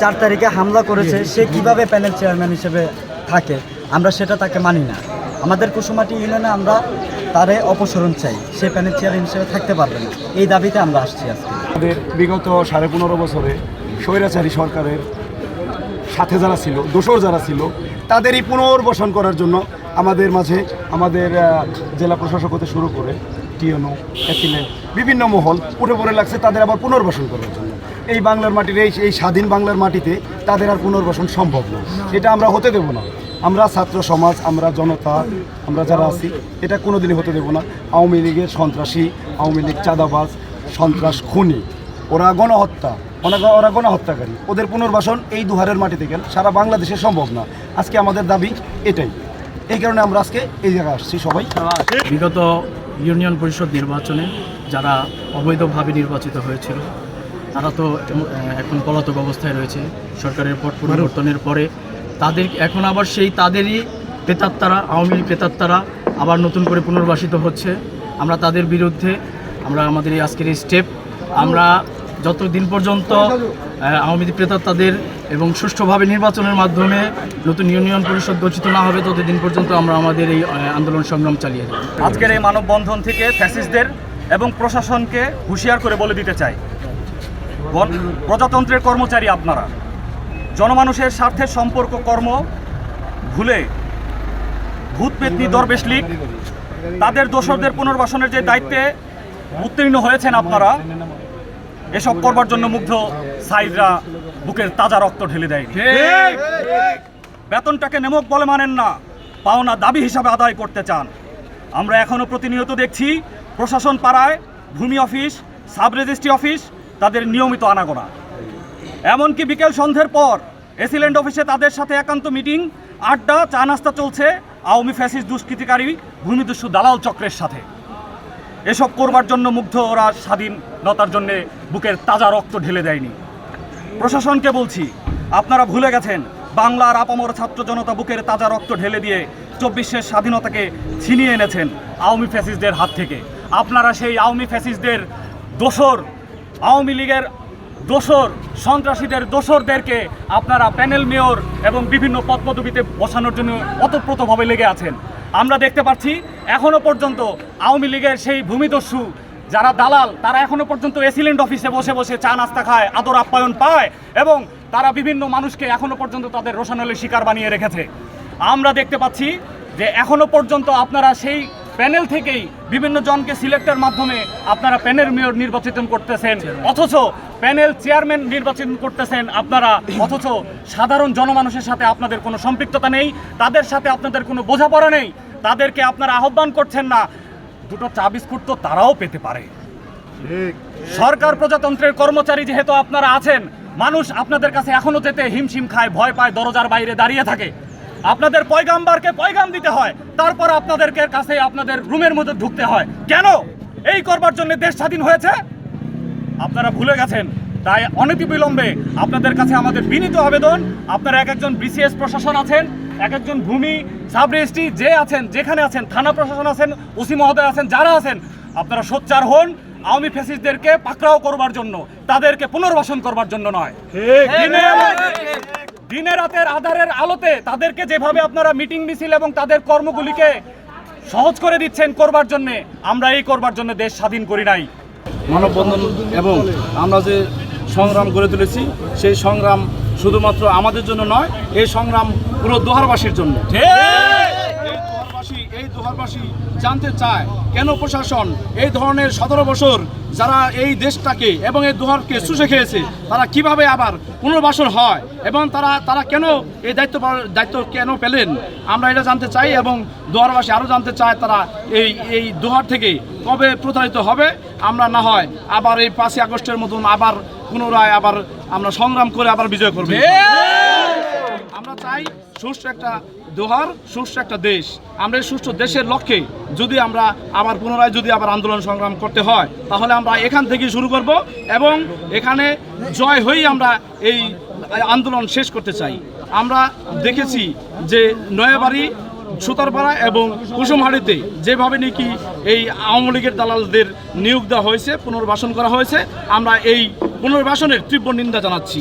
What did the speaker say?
চার তারিখে হামলা করেছে সে কীভাবে প্যানেল চেয়ারম্যান হিসেবে থাকে? আমরা সেটা তাকে মানি না। আমাদের কুসুমাটি ইউনিয়নে আমরা তারে অপসরণ চাই। সে প্যানেল চেয়ারম্যান হিসেবে থাকতে পারবে না। এই দাবিতে আমরা আসছি আজকে। আমাদের বিগত সাড়ে পনেরো বছরে স্বৈরাচারী সরকারের সাথে যারা ছিল দোসর যারা ছিল, তাদেরই পুনর্বাসন করার জন্য আমাদের মাঝে আমাদের জেলা প্রশাসক হতে শুরু করে টিএনও এসিলেন বিভিন্ন মহল উঠে পড়ে লাগছে তাদের আবার পুনর্বাসন করার জন্য। এই বাংলার মাটির, এই এই স্বাধীন বাংলার মাটিতে তাদের আর পুনর্বাসন সম্ভব না। এটা আমরা হতে দেব না। আমরা ছাত্র সমাজ, আমরা জনতা, আমরা যারা আছি, এটা কোনোদিনই হতে দেব না। আওয়ামী লীগের সন্ত্রাসী, আওয়ামী লীগ চাঁদাবাজ, সন্ত্রাস খুনি, ওরা গণহত্যা। ওরা ওরা গণহত্যাকারী। ওদের পুনর্বাসন এই দুহারের মাটিতে গেল। সারা বাংলাদেশে সম্ভব না। আজকে আমাদের দাবি এটাই। এই কারণে আমরা আজকে এই জায়গায় আসছি সবাই। বিগত ইউনিয়ন পরিষদ নির্বাচনে যারা অবৈধভাবে নির্বাচিত হয়েছিল, তারা তো এখন পলাতক অবস্থায় রয়েছে সরকারের পট পরিবর্তনের পরে। তাদের, এখন আবার সেই তাদেরই প্রেতাত্মারা, আওয়ামী লীগ প্রেতাত্মারা আবার নতুন করে পুনর্বাসিত হচ্ছে। আমরা তাদের বিরুদ্ধে, আমরা আমাদের এই আজকের এই স্টেপ আমরা যতদিন পর্যন্ত আওয়ামী লীগ তাদের এবং সুষ্ঠুভাবে নির্বাচনের মাধ্যমে নতুন ইউনিয়ন পরিষদ গঠিত না হবে, ততদিন পর্যন্ত আমরা আমাদের এই আন্দোলন সংগ্রাম চালিয়ে যাব। আজকের এই মানববন্ধন থেকে ফ্যাসিস্টদের এবং প্রশাসনকে হুঁশিয়ার করে বলে দিতে চাই। প্রজাতন্ত্রের কর্মচারী আপনারা, জনমানুষের স্বার্থের সম্পর্ক কর্ম ভুলে ভূত পেতনি দরবেশ লীগ, তাদের দোসরদের পুনর্বাসনের যে দায়িত্বে উত্তীর্ণ হয়েছেন আপনারা এসব করবার জন্য মুগ্ধ সাইদরা বুকের তাজা রক্ত ঢেলে দেয়। বেতনটাকে নেমক বলে মানেন না পাওনা দাবি হিসাবে আদায় করতে চান। আমরা এখনও প্রতিনিয়ত দেখছি প্রশাসন পাড়ায় ভূমি অফিস সাব রেজিস্ট্রি অফিস তাদের নিয়মিত আনাগোনা। এমনকি বিকেল সন্ধ্যের পর এসিল্যান্ড অফিসে তাদের সাথে একান্ত মিটিং আড্ডা চা নাস্তা চলছে আওয়ামী ফ্যাসিস দুষ্কৃতিকারী ভূমিদস্যু দালাল চক্রের সাথে। এসব করবার জন্য মুগ্ধ ওরা স্বাধীনতার জন্য বুকের তাজা রক্ত ঢেলে দেয়নি। প্রশাসনকে বলছি, আপনারা ভুলে গেছেন, বাংলার আপামর ছাত্র জনতা বুকের তাজা রক্ত ঢেলে দিয়ে চব্বিশের স্বাধীনতাকে ছিনিয়ে এনেছেন আওয়ামী ফ্যাসিস্টদের হাত থেকে। আপনারা সেই আওয়ামী ফ্যাসিস্টদের দোসর আওয়ামী লীগের দোসর সন্ত্রাসীদের দোসরদেরকে আপনারা প্যানেল মেয়র এবং বিভিন্ন পদপদবিতে বসানোর জন্য অতপ্রতভাবে লেগে আছেন। আমরা দেখতে পাচ্ছি এখনও পর্যন্ত আওয়ামী লীগের সেই ভূমিদস্যু, যারা দালাল, তারা এখনও পর্যন্ত এসিলেন্ট অফিসে বসে বসে চা নাস্তা খায়, আদর আপ্যায়ন পায় এবং তারা বিভিন্ন মানুষকে এখনও পর্যন্ত তাদের রোশানলের শিকার বানিয়ে রেখেছে। আমরা দেখতে পাচ্ছি যে এখনও পর্যন্ত আপনারা সেই প্যানেল থেকেই বিভিন্ন জনকে সিলেক্টের মাধ্যমে আপনারা প্যানেল মেয়র নির্বাচিত করতেছেন। অথচ প্যানেল চেয়ারম্যান নির্বাচন করতেছেন আপনারা অথচ সাধারণ জনমানুষের সাথে আপনাদের কোনো সম্পৃক্ততা নেই তাদের সাথে আপনাদের কোনো বোঝাপড়া নেই তাদেরকে আপনারা আহ্বান করছেন না। দুটো চা বিস্কুট তো তারাও পেতে পারে। সরকার প্রজাতন্ত্রের কর্মচারী যেহেতু আপনারা আছেন মানুষ আপনাদের কাছে এখনও যেতে হিমশিম খায় ভয় পায় দরজার বাইরে দাঁড়িয়ে থাকে। আপনাদের পয়গাম্বারকে পয়গাম দিতে হয় তারপর আপনাদেরকে কাছে আপনাদের রুমের মধ্যে ঢুকতে হয়। কেন? এই করবার জন্য দেশ স্বাধীন হয়েছে? আপনারা ভুলে গেছেন তাই অনতিবিলম্বে আপনাদের কাছে আমাদের বিনীত আবেদন। আপনারা এক একজন বিসিএস প্রশাসন আছেন এক একজন ভূমি সাব রেজিস্ট্রি যে আছেন যেখানে আছেন থানা প্রশাসন আছেন ওসি মহোদয় আছেন যারা আছেন আপনারা সোচ্চার হন আওয়ামী ফ্যাসিস্টদেরকে পাকড়াও করবার জন্য তাদেরকে পুনর্বাসন করবার জন্য নয়। দিনে দিনে রাতের আধারের আলোতে তাদেরকে যেভাবে আপনারা মিটিং মিছিল এবং তাদের কর্মগুলিকে সহজ করে দিচ্ছেন করবার জন্যে আমরা এই করবার জন্য দেশ স্বাধীন করি নাই। মানববন্ধন এবং আমরা যে সংগ্রাম গড়ে তুলেছি, সেই সংগ্রাম শুধুমাত্র আমাদের জন্য নয়, এই সংগ্রাম পুরো দোহারবাসীর জন্য। দোহারবাসী জানতে চায় কেন প্রশাসন এই ধরনের সতেরো বছর যারা এই দেশটাকে এবং এই দোহারকে শুষে খেয়েছে তারা কীভাবে আবার পুনর্বাসন হয় এবং তারা তারা কেন এই দায়িত্ব দায়িত্ব কেন পেলেন? আমরা এটা জানতে চাই এবং দোহারবাসী আরও জানতে চায় তারা এই এই দোহার থেকে কবে প্রতারিত হবে আমরা না হয় আবার এই পাঁচই আগস্টের মতন আবার পুনরায় আবার আমরা সংগ্রাম করে আবার বিজয় করব। আমরা চাই সুষ্ঠু একটা দোহার সুষ্ঠু একটা দেশ। আমরা এই সুষ্ঠু দেশের লক্ষ্যে যদি আমরা আবার পুনরায় যদি আবার আন্দোলন সংগ্রাম করতে হয়, তাহলে আমরা এখান থেকে শুরু করব এবং এখানে জয় হয়েই আমরা এই আন্দোলন শেষ করতে চাই। আমরা দেখেছি যে নয়াবাড়ি, সুতারপাড়া এবং কুসুমহাড়িতে যেভাবে নাকি এই আওয়ামী লীগের দালালদের নিয়োগ দেওয়া হয়েছে, পুনর্বাসন করা হয়েছে, আমরা এই পুনর্বাসনের তীব্র নিন্দা জানাচ্ছি।